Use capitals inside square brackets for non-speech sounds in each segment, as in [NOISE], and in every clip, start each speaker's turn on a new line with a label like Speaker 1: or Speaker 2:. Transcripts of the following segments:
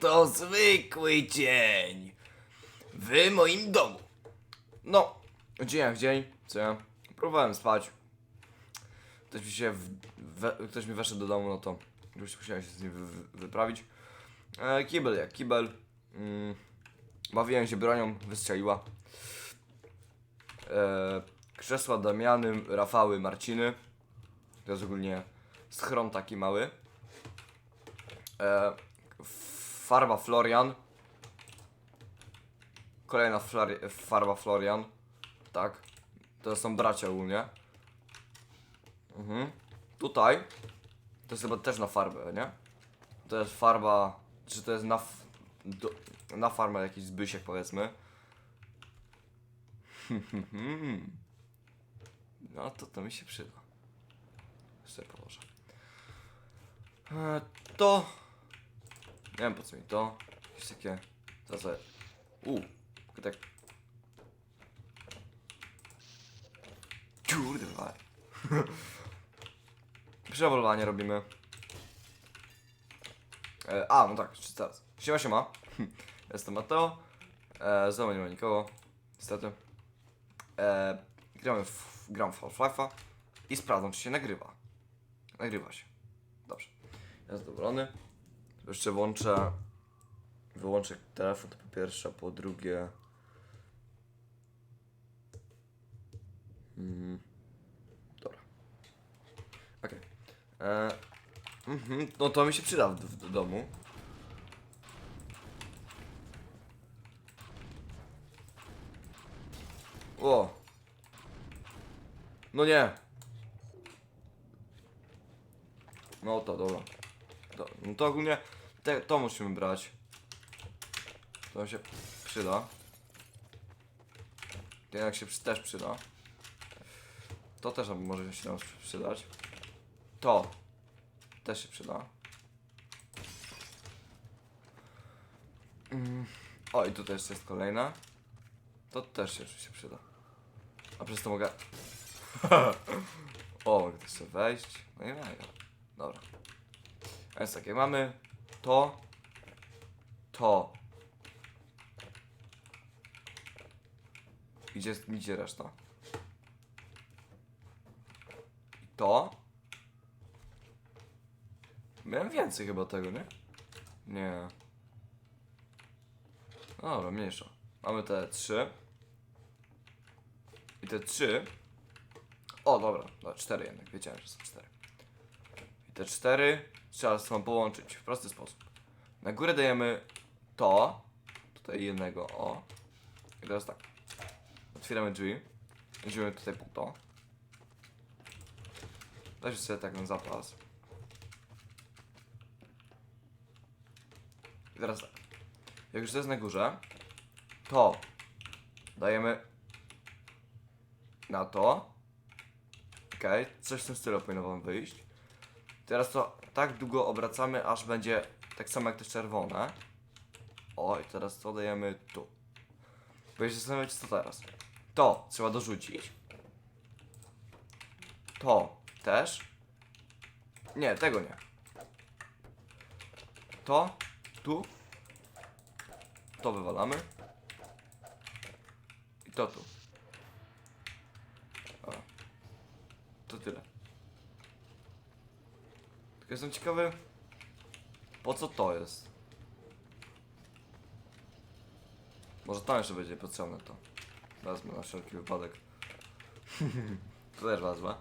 Speaker 1: To zwykły dzień w moim domu. No, dzień jak dzień, co ja? Próbowałem spać. Ktoś mi się, w, we, ktoś mi weszł do domu, no to już musiałem się z nim wy, wy, wyprawić. E, kibel jak kibel. Mm, bawiłem się bronią, wystrzeliła. E, krzesła Damiany, Rafały, Marciny. To jest ogólnie schron taki mały. E, farba Florian. Kolejna flari- farba Florian. Tak. To są bracia ogólnie. Mhm. Tutaj. To jest chyba też na farbę, nie? To jest farba. Czy to jest na. Do, na farmę jakiś zbysiek powiedzmy. [LAUGHS] No to to mi się przyda. Jeszcze położę. E, to. Nie wiem po co mi to. Jakieś takie. Co za. U. Tak. Kurde, wywal. [LAUGHS] Przewolowanie robimy. E, a, no tak, jeszcze teraz. Siema, siema. [LAUGHS] Jestem Mateo. E, znowu nie ma nikogo. Niestety. E, gramy w, gram w Half-Life'a i sprawdzam, czy się nagrywa. Nagrywa się. Dobrze. Ja zadowolony. Jeszcze włączę. Wyłączę telefon to po pierwsze, po drugie. Mm, dobra. Okej. E, Mhm, no to mi się przyda w, w, w domu. O! No nie! No to dobra. No to ogólnie te, to musimy brać. To się przyda. Jak się też przyda. To też może się nam przydać. To też się przyda. Mm. O, i tutaj jeszcze jest kolejna. To też się przyda. A przez to mogę... [LAUGHS] o, mogę też sobie wejść. No i mega. Dobra. Więc takie mamy to, to. Gdzie, gdzie reszta? I to. Miałem więcej chyba tego, nie? Nie. No Dobra, mniejsza. Mamy te trzy. I te trzy. O, dobra, no, cztery jednak. Wiedziałem, że są cztery. I te cztery trzeba ze sobą połączyć w prosty sposób. Na górę dajemy to. Tutaj jednego, o. I teraz tak. Otwieramy drzwi. Weźmiemy tutaj po to. Weźmy sobie tak na zapas. I teraz tak. Jak już to jest na górze, to dajemy na to. Okej, coś w tym stylu powinno wam wyjść. Teraz to tak długo obracamy, aż będzie tak samo jak te czerwone. O, i teraz to dajemy tu. Będziecie zastanawiać co teraz. To trzeba dorzucić. To też. Nie, tego nie. To, tu. To wywalamy. I to tu. O. To tyle. Jestem ciekawy, po co to jest. Może tam jeszcze będzie potrzebne to. Wezmę na wszelki wypadek. [LAUGHS] to też wezmę.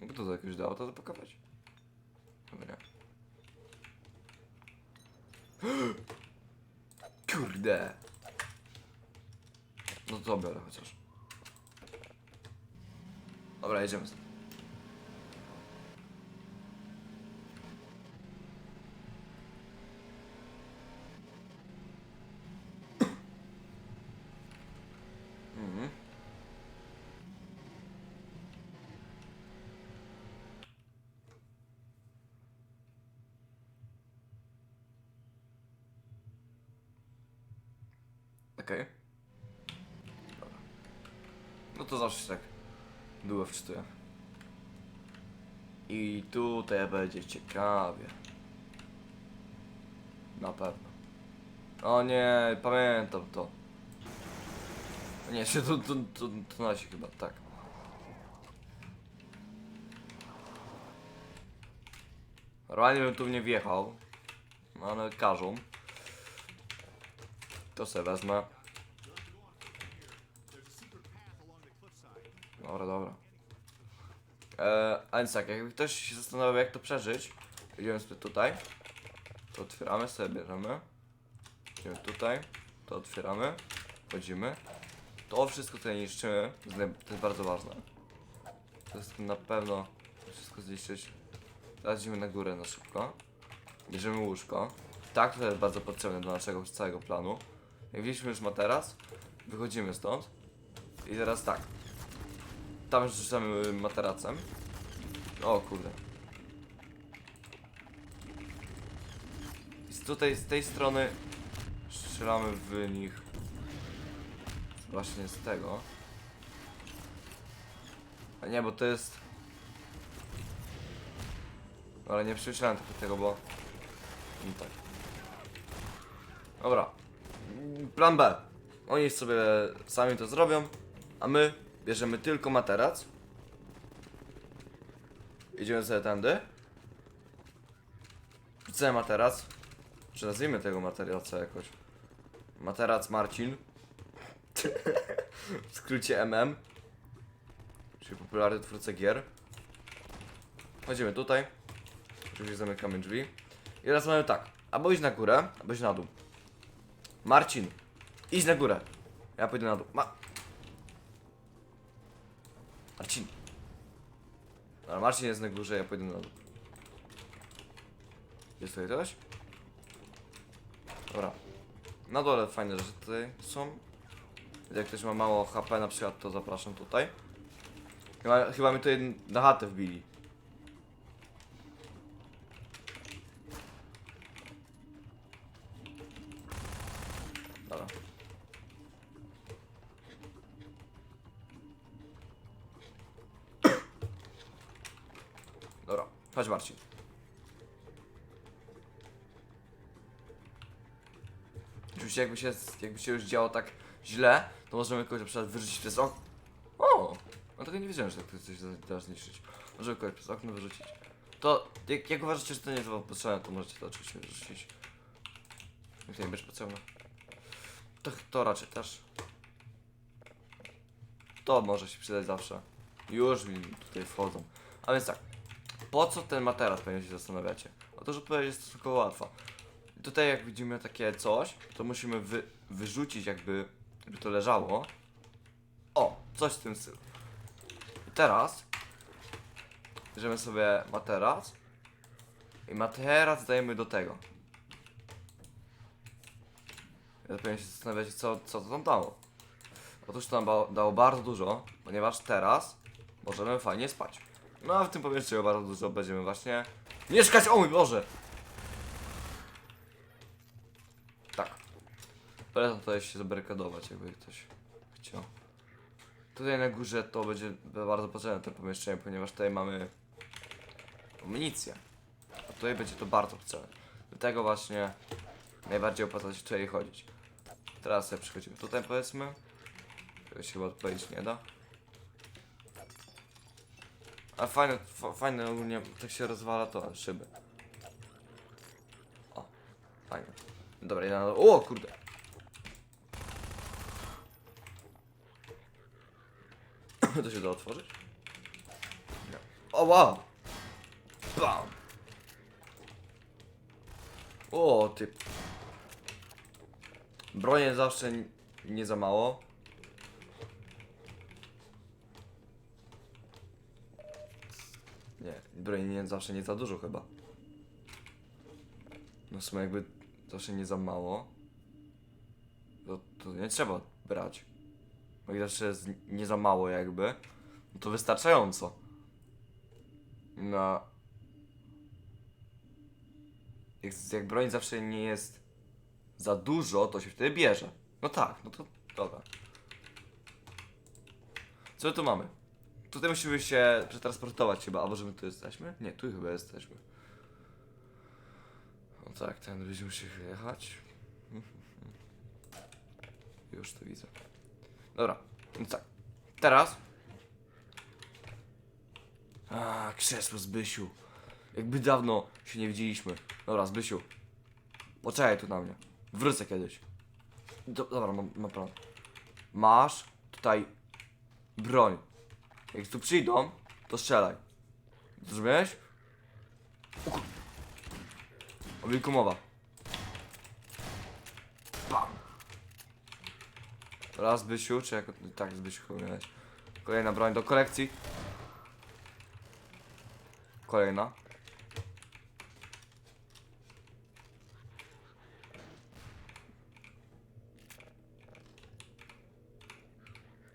Speaker 1: Jakby to jakoś dało, to, to pokazać. Chyba nie. [GASPS] Kurde. No to biorę chociaż. Dobra, jedziemy. z tym. Mhm. Okej. No to zawsze się tak długo wczytuję. I tutaj będzie ciekawie. Na pewno. O nie, pamiętam to. Nie, się to, to, to, to chyba, tak. Normalnie bym tu nie wjechał. Ale każą. To se wezmę. Dobra, dobra. Eee, a więc tak, jakby ktoś się zastanawiał jak to przeżyć, idziemy sobie tutaj. To otwieramy sobie, bierzemy. Idziemy tutaj, to otwieramy, wchodzimy. To wszystko tutaj niszczymy, to jest, bardzo ważne. To jest na pewno wszystko zniszczyć. Teraz idziemy na górę na szybko. Bierzemy łóżko. Tak, to jest bardzo potrzebne do naszego całego planu. Jak widzieliśmy już materac, wychodzimy stąd. I teraz tak. Tam rzucamy materacem. O kurde. I z tutaj, z tej strony strzelamy w nich. Właśnie z tego. A nie, bo to jest... Ale nie przemyślałem tego, bo... No tak. Dobra. Mm, Plan B. Oni sobie sami to zrobią, a my bierzemy tylko materac. Idziemy sobie tędy. Wrzucamy materac. Czy nazwijmy tego materaca jakoś? Materac Marcin. w skrócie MM. Czyli popularny twórca gier. Chodzimy tutaj. Oczywiście zamykamy drzwi. I teraz mamy tak. Albo iść na górę, albo iść na dół. Marcin, idź na górę. Ja pójdę na dół. Ma... Marcin. Dobra, Marcin jest na górze, ja pójdę na dół. Jest tutaj coś? Dobra. Na dole fajne rzeczy tutaj są. Jak ktoś ma mało HP na przykład, to zapraszam tutaj. Chyba, chyba mi tutaj na chatę wbili. Oczywiście jakby się, jakby się już działo tak źle, to możemy kogoś na przykład wyrzucić przez okno. O! No tego nie wiedziałem, że tak coś da- zniszczyć. Możemy kogoś przez okno wyrzucić. To, jak, jak uważacie, że to nie jest wam potrzebne, to możecie to oczywiście wyrzucić. Jak to nie będzie potrzebne. To, to raczej też. To może się przydać zawsze. Już mi tutaj wchodzą. A więc tak. Po co ten materac, pewnie się zastanawiacie? Otóż odpowiedź jest stosunkowo łatwa. Tutaj jak widzimy takie coś, to musimy wy, wyrzucić jakby, to leżało. O, coś w tym stylu. I teraz bierzemy sobie materac i materac dajemy do tego. Ja pewnie się zastanawiacie, co, co to tam dało. Otóż to nam dało bardzo dużo, ponieważ teraz możemy fajnie spać. No a w tym pomieszczeniu bardzo dużo będziemy właśnie mieszkać. O mój Boże! Polecam tutaj się zabarykadować, jakby ktoś chciał. Tutaj na górze to będzie bardzo potrzebne to pomieszczenie, ponieważ tutaj mamy amunicję. A tutaj będzie to bardzo potrzebne. Dlatego właśnie najbardziej opłaca się tutaj chodzić. Teraz sobie przechodzimy tutaj powiedzmy. Tego się chyba odpowiedzieć nie da. A fajne, fa- fajne ogólnie, tak się rozwala to szyby. O, fajne. Dobra, idę na O kurde. To się da otworzyć? Nie. O wow! Bam! O ty. Bronie zawsze nie za mało. Nie, broni nie zawsze nie za dużo chyba. No w sumie jakby zawsze nie za mało. To, to nie trzeba brać. Bo jak zawsze jest nie za mało jakby, no to wystarczająco. No. Jak, jak broń zawsze nie jest za dużo, to się wtedy bierze. No tak, no to dobra. Co tu mamy? Tutaj musimy się przetransportować chyba, albo że my tu jesteśmy? Nie, tu chyba jesteśmy. No tak, ten będzie musiał jechać. [LAUGHS] Już to widzę. Dobra, więc tak. Teraz. A, krzesło Zbysiu. Jakby dawno się nie widzieliśmy. Dobra, Zbysiu. Poczekaj tu na mnie. Wrócę kiedyś. Do, dobra, mam, mam plan. Masz tutaj broń. Jak tu przyjdą, to strzelaj. Zrozumiałeś? Wilku mowa. Bam. Raz Zbysiu, czy jak... Tak, Zbysiu chyba miałeś. Kolejna broń do kolekcji. Kolejna.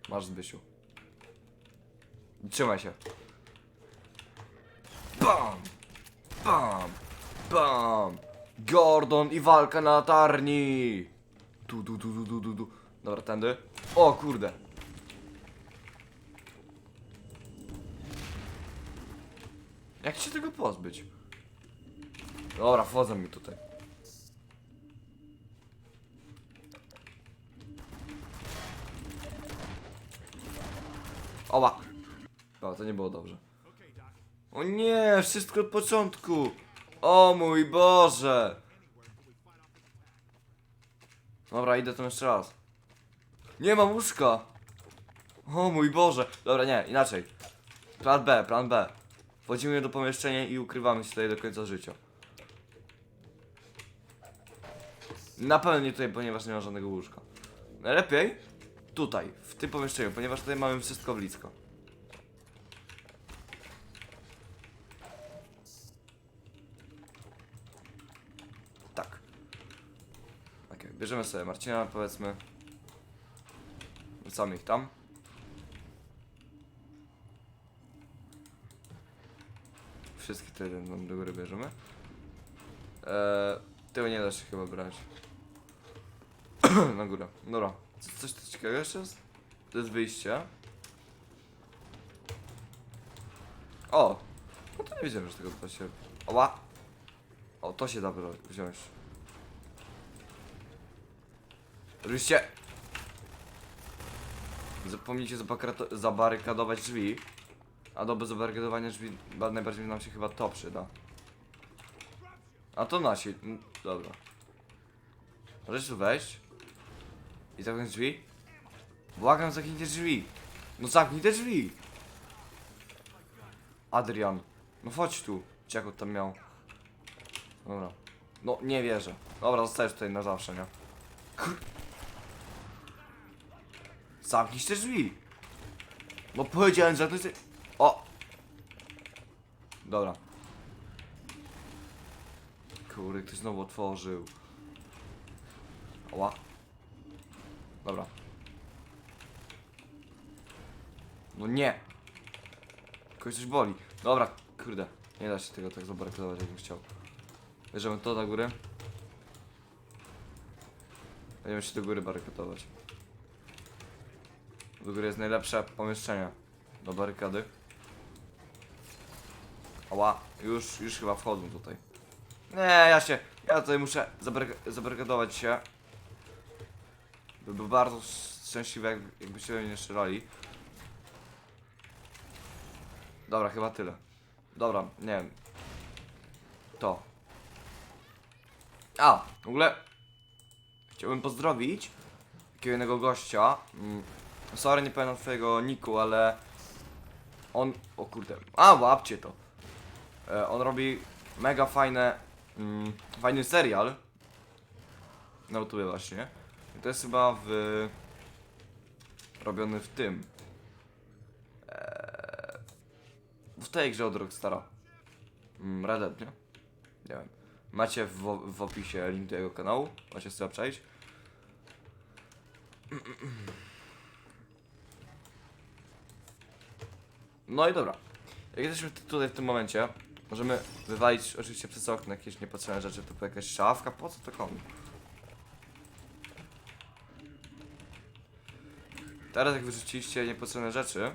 Speaker 1: Masz Zbysiu. Trzymaj się. Bam! Bam! Bam! Gordon i walka na latarni! Tu, tu, tu, tu, tu, tu, tu. Dobra, tędy. O kurde. Jak się tego pozbyć? Dobra, wchodzą mi tutaj. Oła! O, to nie było dobrze. O nie, wszystko od początku! O mój Boże! Dobra, idę tam jeszcze raz. Nie mam łóżka! O mój Boże! Dobra, nie, inaczej. Plan B, plan B. Wchodzimy do pomieszczenia i ukrywamy się tutaj do końca życia. Na pewno nie tutaj, ponieważ nie ma żadnego łóżka. Najlepiej tutaj, w tym pomieszczeniu, ponieważ tutaj mamy wszystko blisko. Tak. Okej, bierzemy sobie Marcina, powiedzmy. Wrzucamy ich tam. Wszystkie te jeden do góry bierzemy. Eee, tego nie da się chyba brać. [CLEARS THROAT] Na górę. Dobra. Co, coś tu ciekawego jeszcze jest? To jest wyjście. O! No to nie wiedziałem, że tego da się... Oła! O, to się da wziąć. Oczywiście... Zapomnijcie zabarykadować drzwi. A do zabarykadowania drzwi ba- najbardziej nam się chyba to przyda. A to nasi. mm, Dobra. Możesz tu wejść? I zamknąć drzwi? Błagam, zamknij drzwi. No zamknij te drzwi. Adrian. No chodź tu. On tam miał? Dobra. No, nie wierzę. Dobra, zostajesz tutaj na zawsze, nie? Kur... Zamknij te drzwi. No powiedziałem, że to jest... O! Dobra. Kurde, ktoś znowu otworzył. Oła. Dobra. No nie. Kogoś coś boli. Dobra, kurde. Nie da się tego tak zabarykadować, jakbym chciał. Bierzemy to na górę. Będziemy się do góry barykadować. Do góry jest najlepsze pomieszczenie do barykady. Ała, już, już chyba wchodzą tutaj. Nie, ja się, ja tutaj muszę zabaryk zabarykadować się. By był bardzo szczęśliwy, jak, jakby się nie strzelali. Dobra, chyba tyle. Dobra, nie wiem. To. A, w ogóle chciałbym pozdrowić takiego jednego gościa. Mm, sorry, nie pamiętam twojego niku, ale on, o kurde, a łapcie to. E, on robi mega fajne, mm, fajny serial na YouTube właśnie. I to jest chyba w robiony w tym. Eee, w tej grze od Rockstara. Mm, nie? Nie wiem. Macie w, w opisie link do jego kanału. Macie sobie przejść. No i dobra. Jak jesteśmy tutaj w tym momencie, możemy wywalić oczywiście przez okno jakieś niepotrzebne rzeczy, typu jakaś szafka, po co to komu? Teraz jak wyrzuciliście niepotrzebne rzeczy,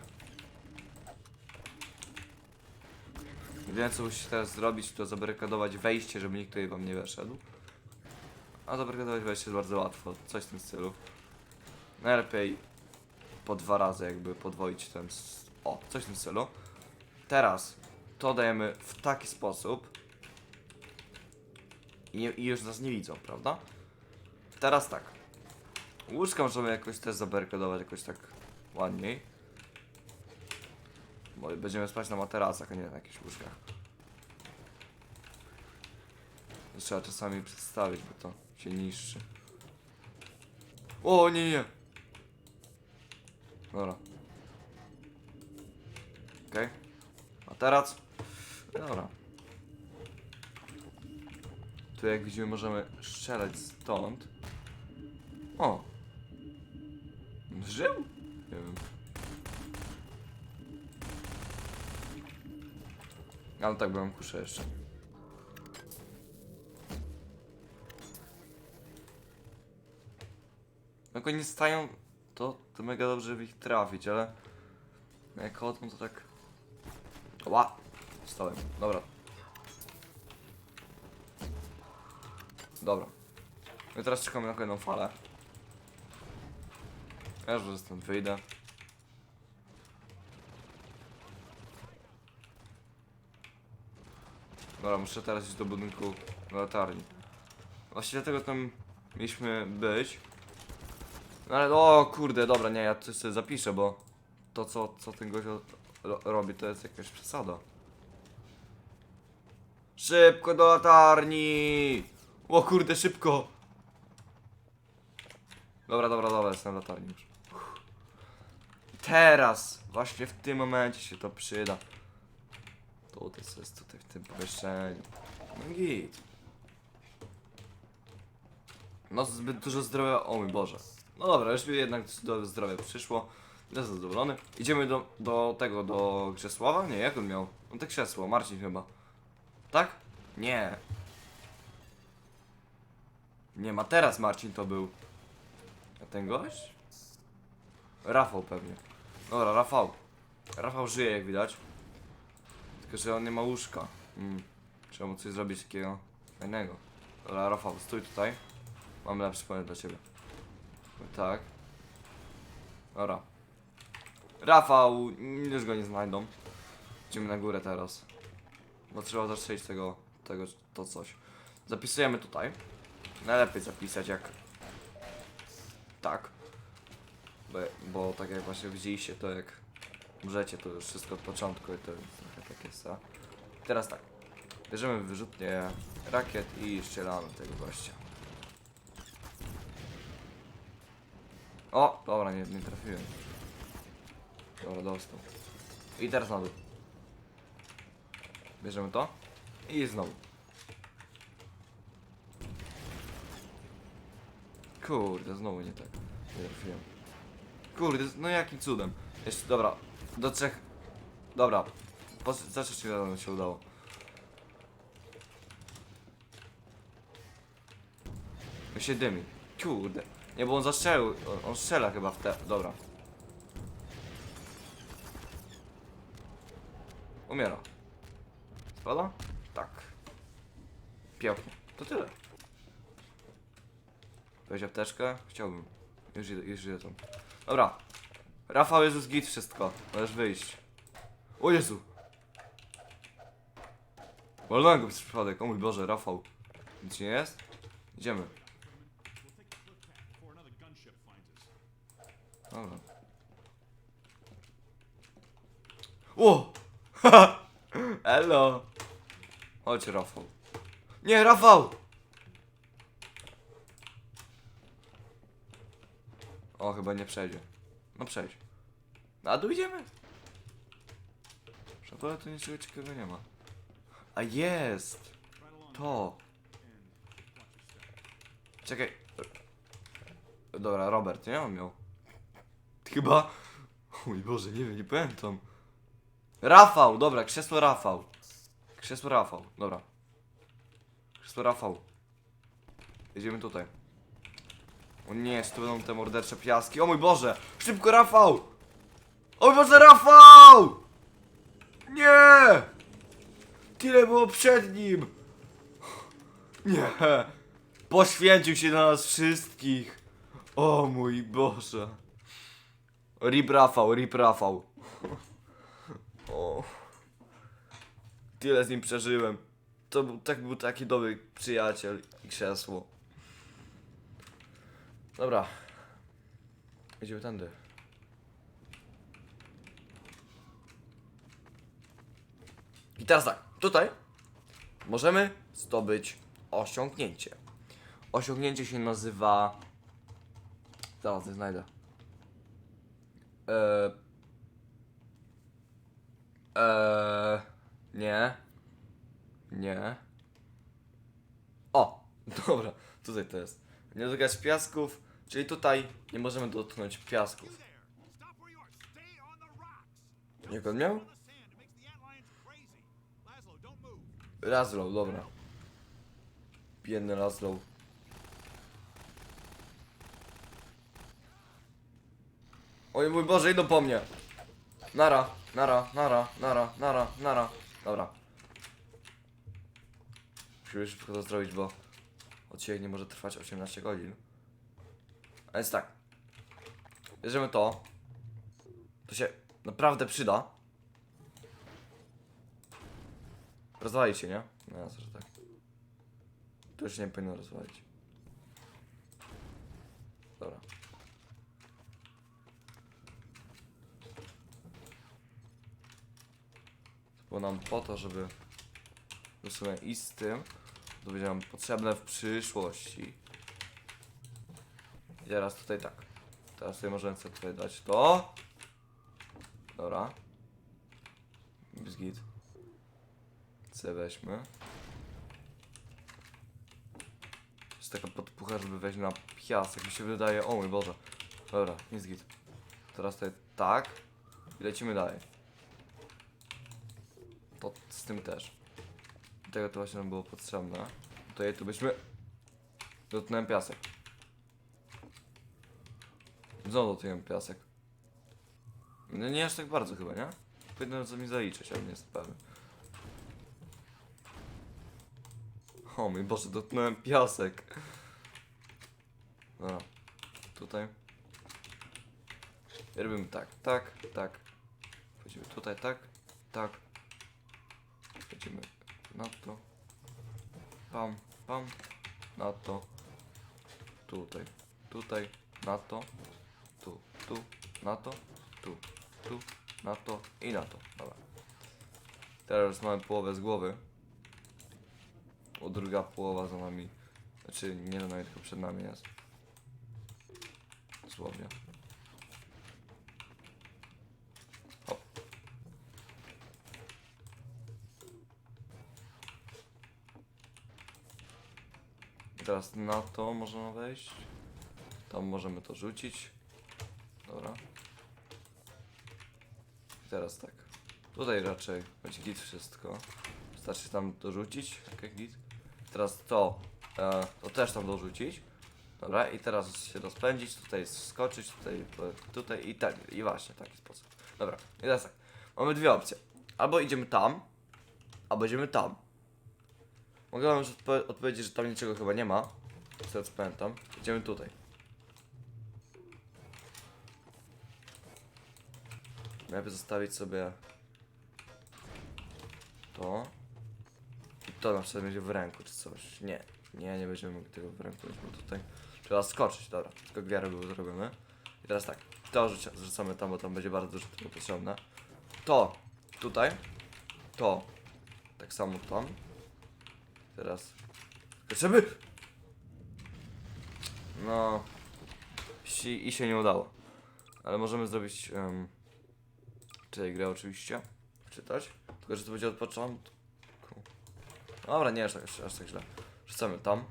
Speaker 1: Jedyne co musicie teraz zrobić, to zabarykadować wejście, żeby nikt tutaj wam nie weszedł. A zabarykadować wejście jest bardzo łatwo, coś w tym stylu. Najlepiej po dwa razy jakby podwoić ten... O, coś w tym stylu. Teraz to dajemy w taki sposób. I, I już nas nie widzą, prawda? Teraz tak. Łóżka możemy jakoś też zabarykadować jakoś tak ładniej. Bo będziemy spać na materacach, a nie na jakichś łóżkach. Trzeba czasami przedstawić, bo to się niszczy. O, nie, nie. Dobra. Okej. A teraz? Dobra. Tu jak widzimy możemy strzelać stąd. O! Żył? Nie wiem. Ale tak byłem kuszę jeszcze. Jak oni stają, to, to mega dobrze w ich trafić, ale jak chodzą to tak... Ła! Stałem. Dobra. Dobra. I teraz czekamy na kolejną falę. Ja już stąd wyjdę. Dobra, muszę teraz iść do budynku latarni. Właściwie dlatego tam mieliśmy być. No ale o kurde, dobra, nie, ja coś sobie zapiszę, bo to co, co ten gość ro robi to jest jakaś przesada. Szybko do latarni! O kurde, szybko! Dobra, dobra, dobra, jestem w latarni już. Teraz, właśnie w tym momencie się to przyda. To też jest tutaj w tym pomieszczeniu. No git. No zbyt dużo zdrowia, o mój Boże. No dobra, już mi jednak do zdrowia przyszło. Jestem zadowolony. Idziemy do, do tego, do Grzesława? Nie, jak on miał? No to krzesło, Marcin chyba. Tak? Nie. Nie ma, teraz Marcin to był. A ten gość? Rafał pewnie. Dobra, Rafał. Rafał żyje jak widać. Tylko, że on nie ma łóżka. Mm. Trzeba mu coś zrobić takiego fajnego. Dobra, Rafał, stój tutaj. Mam lepszy pomysł dla ciebie. Tak. Dobra. Rafał, już go nie znajdą. Idziemy na górę teraz. Bo trzeba zastrzelić tego, tego, to coś. Zapisujemy tutaj. Najlepiej zapisać jak... Tak. Bo, bo tak jak właśnie widzieliście, to jak możecie, to już wszystko od początku i to trochę tak jest, a? Teraz tak. Bierzemy wyrzutnie rakiet i strzelamy tego gościa. O, dobra, nie, nie trafiłem. Dobra, dostał. I teraz na dół. Bierzemy to. I znowu. Kurde, znowu nie tak. Nie trafiłem. Kurde, no jakim cudem. Jeszcze, dobra. Do trzech. Dobra. Po, za trzecim razem się udało. To się dymi. Kurde. Nie, bo on zastrzelił. On, on strzela chyba w te. Dobra. Umiera. Spada? Tak. Pięknie. To tyle. Weź apteczkę? Chciałbym. Już idę, już idę tam. Dobra. Rafał Jezus git wszystko. Możesz wyjść. O Jezu. Walnąłem go przez przypadek. O mój Boże, Rafał. Nic nie jest? Idziemy. Dobra. O! Elo! Chodź, Rafał. Nie, Rafał! O, chyba nie przejdzie. No przejdź. A tu idziemy? Szkoda, tu niczego ciekawego nie ma. A jest! To! Czekaj. Dobra, Robert, nie on miał. Chyba. Mój Boże, nie wiem, nie pamiętam. Rafał, dobra, krzesło Rafał. Krzesło Rafał, dobra. Krzesło Rafał. Jedziemy tutaj. O nie, to będą te mordercze piaski. O mój Boże! Szybko Rafał! O mój Boże, Rafał! Nie! Tyle było przed nim! Nie! Poświęcił się na nas wszystkich! O mój Boże! Rip Rafał, rip Rafał. Tyle z nim przeżyłem. To był, tak był taki dobry przyjaciel i krzesło. Dobra. Idziemy tędy. I teraz tak, tutaj możemy zdobyć osiągnięcie. Osiągnięcie się nazywa. Zaraz znajdę. Eee. Eee, nie. Nie. O, [LAUGHS] dobra, tutaj to jest. Nie dotykać piasków, czyli tutaj nie możemy dotknąć piasków. Jak on miał? Razlow, dobra. Biedny Razlow. Oj mój Boże, idą po mnie. Nara nara, nara, nara, nara, nara. Dobra. Musimy szybko to zrobić, bo odcinek nie może trwać 18 godzin. A więc tak. Bierzemy to. To się naprawdę przyda. Rozwalić się, nie? No że tak. To już nie powinno rozwalić. Dobra. To było nam po to, żeby w sumie i z tym to będzie nam potrzebne w przyszłości. I teraz tutaj tak. Teraz sobie możemy sobie tutaj dać to. Dobra. Bizgit. C weźmy. Jest taka podpucha, żeby wejść na piasek. Mi się wydaje, o mój Boże. Dobra, nic git. Teraz tutaj tak. I lecimy dalej. To z tym też. Tego to właśnie nam było potrzebne. Tutaj tu byśmy... Dotknąłem piasek. Znowu dotknąłem piasek. No nie aż tak bardzo chyba, nie? Powinno co mi zaliczyć, ale nie jestem pewny. O mój Boże, dotknąłem piasek. Dobra. Tutaj. Robimy tak, tak, tak. Wchodzimy tutaj, tak, tak. Wchodzimy na to. Pam, pam. Na to. Tutaj, tutaj, na to. Tu, tu, na to. Tu, tu, na to i na to. Dobra. Teraz mamy połowę z głowy. O druga połowa za nami. Znaczy nie za nami, tylko przed nami jest. Dosłownie. Teraz na to możemy wejść. Tam możemy to rzucić. Dobra. I teraz tak. Tutaj raczej będzie git wszystko. Wystarczy tam dorzucić. Ok, git. Teraz to. E, to też tam dorzucić. Dobra, i teraz się rozpędzić, tutaj skoczyć, tutaj, e, tutaj i tak, i właśnie taki sposób. Dobra, i teraz tak. Mamy dwie opcje. Albo idziemy tam, albo idziemy tam. Mogę wam już odpo- odpowiedzieć, że tam niczego chyba nie ma. Z tego co pamiętam. Idziemy tutaj. Najpierw zostawić sobie to. I to na przykład będzie w ręku czy coś. Nie, nie, nie będziemy mogli tego w ręku bo tutaj trzeba skoczyć, dobra. Tylko gwiary były zrobione. I teraz tak, to rzucia, rzucamy tam, bo tam będzie bardzo dużo tego potrzebne. To tutaj. To tak samo tam. Teraz skaczemy! No. Si- I się nie udało. Ale możemy zrobić um, tej grę oczywiście. Czytać. Tylko, że to będzie od początku. Dobra, nie aż tak, aż tak źle. Rzucamy tam.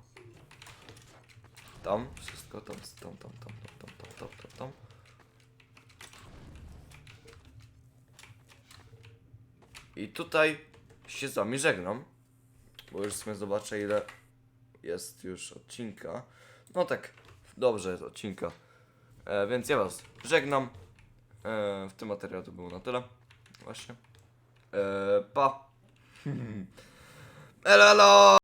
Speaker 1: Tam. Wszystko tam, tam, tam, tam, tam, tam, tam, tam, tam. I tutaj się z wami żegnam. Bo już w sumie zobaczę ile jest już odcinka. No tak, dobrze jest odcinka. E, więc ja was żegnam. E, w tym materiale to było na tyle. Właśnie. E, pa. [LAUGHS] Elo, elo!